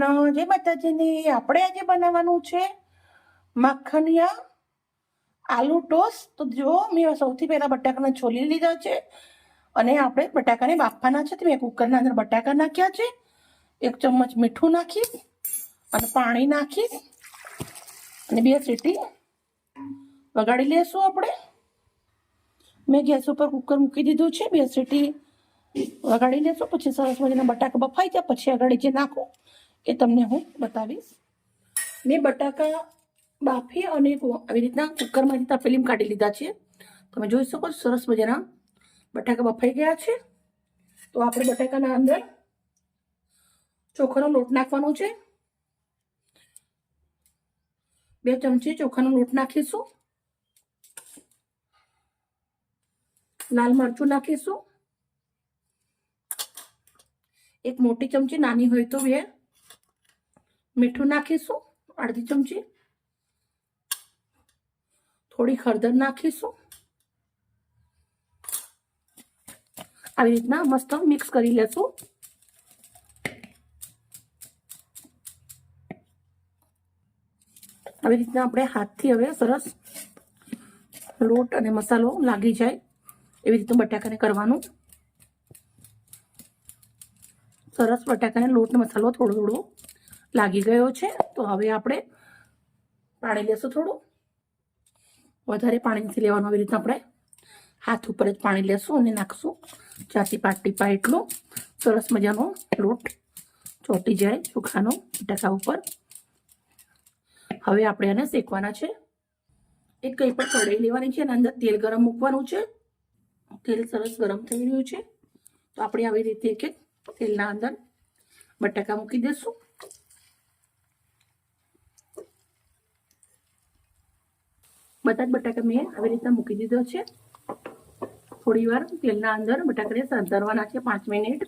કૃષ્ણ, જય માતાજીની, આપણે આજે બનાવવાનું છે માખણિયા આલુ ટોસ્ટ. તો જો મેં સૌથી પહેલાં બટાકાને છોલી લીધા છે અને આપણે બટાકાને બાફવાના છે. તો મેં કુકરના અંદર બટાકા નાખ્યા છે. એક ચમચ મીઠું નાખીશ અને પાણી નાખીશ અને બે સીટી વગાડી લેશું આપણે. મેં ગેસ ઉપર કુકર મૂકી દીધું છે. બે સીટી વગાડી લેશું. પછી સરસ મજાના બટાકા બફાઈ જાય. પછી આગળ જે નાખું. એ તમને હું બતાવીશ. મેં બટાકા બાફી અને આવી રીતના કુકરમાંથી ફિલ્મ કાઢી લીધા છે. તમે જોઈ શકો સરસ મજાના બટાકા બફાઈ ગયા છે. તો આપણે બટાકાના અંદર ચોખાનો લોટ નાખવાનો છે. બે ચમચી ચોખાનો લોટ નાખીશું. લાલ મરચું નાખીશું. એક મોટી ચમચી નાની હોય તો બે. મીઠું નાખીશું, અડધી ચમચી. થોડી હળદર નાખીશું. આવી રીતના મસ્ત મિક્સ કરી લેશું. આવી રીતના આપણે હાથથી હવે સરસ લોટ અને મસાલો લાગી જાય એવી રીતનું બટાકાને કરવાનું. સરસ બટાકાને લોટ મસાલો થોડો થોડો લાગી ગયો છે, તો હવે આપણે પાણી લેશું થોડું. વધારે પાણી નથી લેવાનું આવી રીતના આપણે હાથ ઉપર જ પાણી લેશું અને નાખશું. ચારથી પાંચ ટીપા એટલું. સરસ મજાનો લોટ ચોટી જાય ચોખાનો બટાકા ઉપર. હવે આપણે આને શેકવાના છે. એક કંઈ પણ કઢાઈ લેવાની છે અને અંદર તેલ ગરમ મૂકવાનું છે. તેલ સરસ ગરમ થઈ રહ્યું છે. તો આપણે આવી રીતે એક એક તેલના અંદર બટાકા મૂકી દઈશું બધા બટાકા મેં આવી રીતના મૂકી દીધો છે. થોડી વાર તેલના અંદર બટાકાને સંતરવાના છે પાંચ મિનિટ.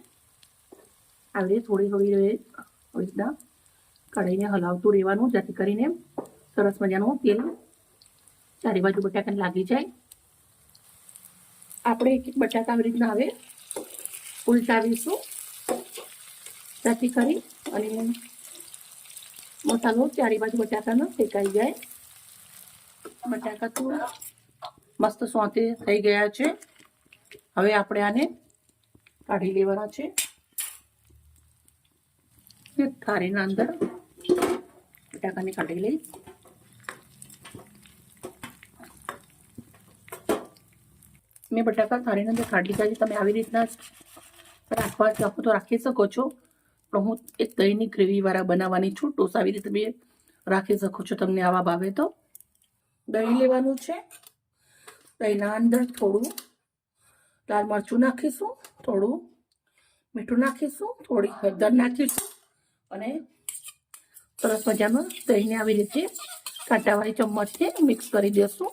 આવી રીતે થોડી થોડી આવી રીતના કઢાઈને હલાવતું રહેવાનું, જેથી કરીને સરસ મજાનું તેલ ચારે બાજુ બટાકાને લાગી જાય. આપણે એક એક બટાકા આવી રીતના હવે ઉલટાવીશું. જેથી કરી અને મસાલો ચારે બાજુ બટાકાનો શેકાઈ જાય. બટાકા તો મસ્ત સોતે થઈ ગયા છે. હવે આપણે આને કાઢી લેવાના છે. એક થાળીના અંદર બટાકાને કાઢી લઈશ મેં બટાકા થાળીના અંદર કાઢી લીધા છે. તમે આવી રીતના રાખવા ચાહો તો રાખી શકો છો. પણ હું એક દહીંની ગ્રેવીવાળા બનાવવાની છું. ટોસ આવી રીતે તમે રાખી શકો છો તમને આવા ભાવે તો. દહીં લેવાનું છે. દહીંના અંદર થોડું લાલ મરચું નાખીશું, થોડું મીઠું નાખીશું થોડી હળદર નાખીશું અને સરસ મજાનું દહીંને આવી રીતે કાંટાવાળી ચમચથી મિક્સ કરી દેશું.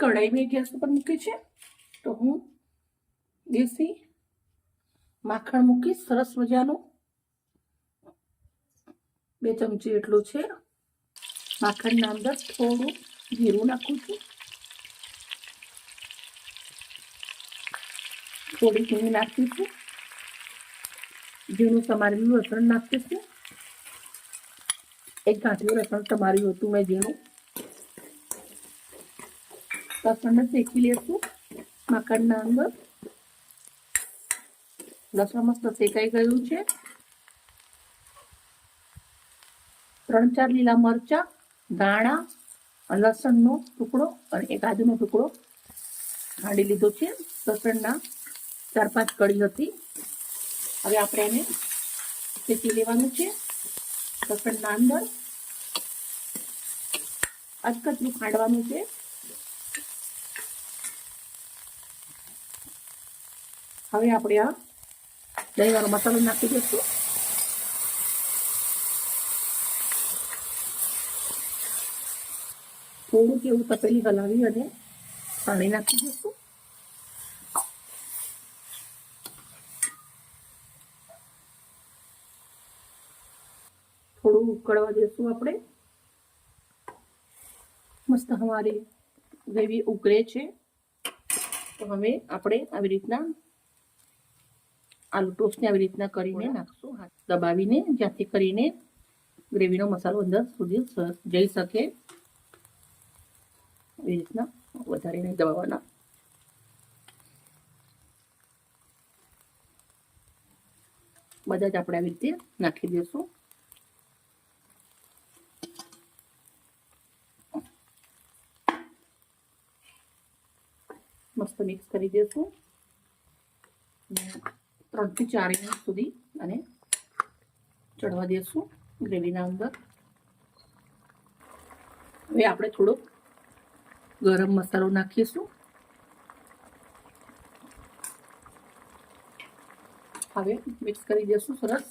કઢાઈ મેં ગેસ ઉપર મૂકી છે, તો હું દેશી માખણ મૂકીશ, સરસ મજાનું. બે ચમચી એટલું છે. માખણના અંદર થોડું જીરું નાખું છું. થોડી હિંગ નાખીશું ઝીણું સમારેલું લસણ નાખીશું એક ગાંઠિયું લસણ સમાર્યું હતું મેં ઝીણું. લસણને શેકી લેશું. માખણના અંદર. લસણ મસ્ત શેકાઈ ગયું છે. ત્રણ ચાર લીલા મરચા, ધાણા, લસણનો ટુકડો અને એક આદુનો ટુકડો હાંડી લીધો છે. લસણના ચાર પાંચ કળી હતી. હવે આપણે એને શેકી લેવાનું છે. લસણના અંદર અધકચરું ખાંડવાનું છે. હવે આપણે આ દહીંવાળો મસાલો નાખી દઈશું. થોડુંક એવું તપેલી હલાવી અને પાણી નાખી દઈશું. થોડું ઉકળવા દઈશું આપણે. મસ્ત અમારી ગ્રેવી ઉકળે છે. તો હવે આપણે આવી રીતના આલુ ટોસ્ટને આવી રીતના કરીને નાખશું. હાથ દબાવીને જ્યાંથી કરીને ગ્રેવીનો મસાલો અંદર સુધી જઈ શકે. એવી રીતના વધારે નહીં દબાવવાના બધા જ આપણે આવી રીતે નાખી દઈશું મસ્ત મિક્સ કરી દઈશું ત્રણથી ચાર મિનિટ સુધી અને ચડવા દઈશું ગ્રેવીના અંદર. હવે આપણે થોડો ગરમ મસાલો નાખીશું. હવે મિક્સ કરી દઈશું સરસ.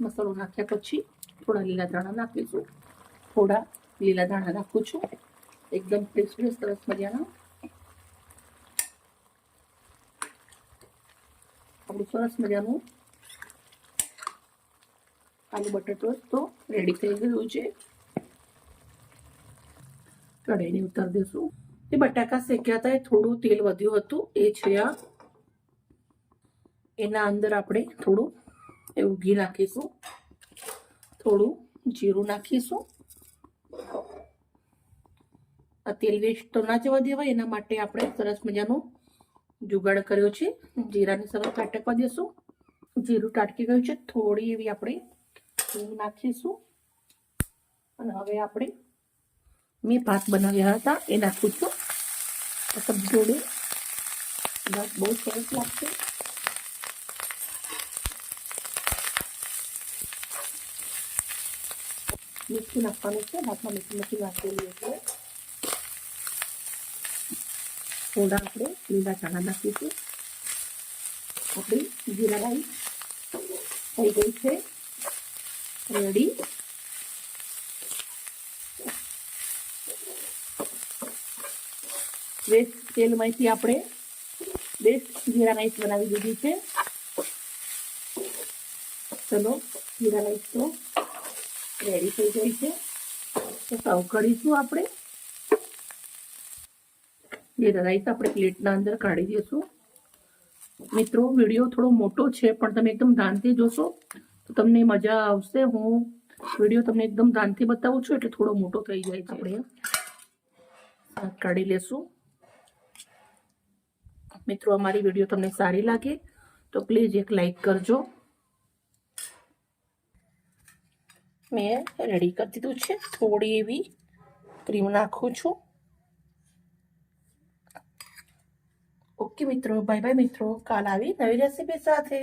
મસાલો નાખ્યા પછી થોડા લીલા ધાણા નાખીશું. થોડા લીલા ધાણા નાખું છું. એકદમ ક્રિસ્પી સરસ મજાના. આપણું સરસ મજાનું આલુ બટર તો રેડી થઈ ગયું છે. કઢાઈને ઉતારી દઈશું એ બટાકા શેક્યા હતા, એ થોડું તેલ વધ્યું હતું, એ છે આ. એના અંદર આપણે થોડું એવું ઘી નાખીશું. થોડું જીરું નાખીશું. આ તેલ વેસ્ટ તો ના જવા દેવાય, એના માટે આપણે સરસ મજાનું જુગાડ કર્યો છે. જીરાને સરસ ટાટકવા દેશું. જીરું ટાટકી ગયું છે, થોડી એવી આપણે નાખીશું. અને હવે આપણે મેં ભાત બનાવ્યા હતા એ નાખું છું સબ્જી જોડે ભાત બહુ સરસ લાગશે મીઠું નાખવાનું છે ભાતમાં મીઠું નથી નાખેલું એટલે થોડા આપણે લીલા ચણા નાખીશું આપણી જીરા રાઈસ થઈ ગઈ છે રેડી વેસ્ટ તેલમાંથી આપણે બેસ્ટ જીરા રાઈસ બનાવી દીધી છે. ચલો, જીરા રાઈસ તો રેડી થઈ ગઈ છે. તો સર્વ કરીશું આપણે. જીરા રાઈસ આપણે પ્લેટના અંદર કાઢી દઈશું. મિત્રો, વીડિયો થોડો મોટો છે, પણ તમે એકદમ ધ્યાનથી જોશો, તો તમને મજા આવશે. હું વીડિયો તમને એકદમ ધ્યાનથી બતાવું છું, એટલે થોડો મોટો થઈ જાય છે. આપણે કાઢી લેશું. મિત્રો, અમારી વીડિયો તમને સારી લાગે, તો પ્લીઝ એક લાઈક કરજો. મેં રેડી કરી દીધું છે. થોડી એવી ક્રીમ નાખું છું. ઓકે મિત્રો, બાય બાય મિત્રો. કાલ આવી નવી રેસીપી સાથે.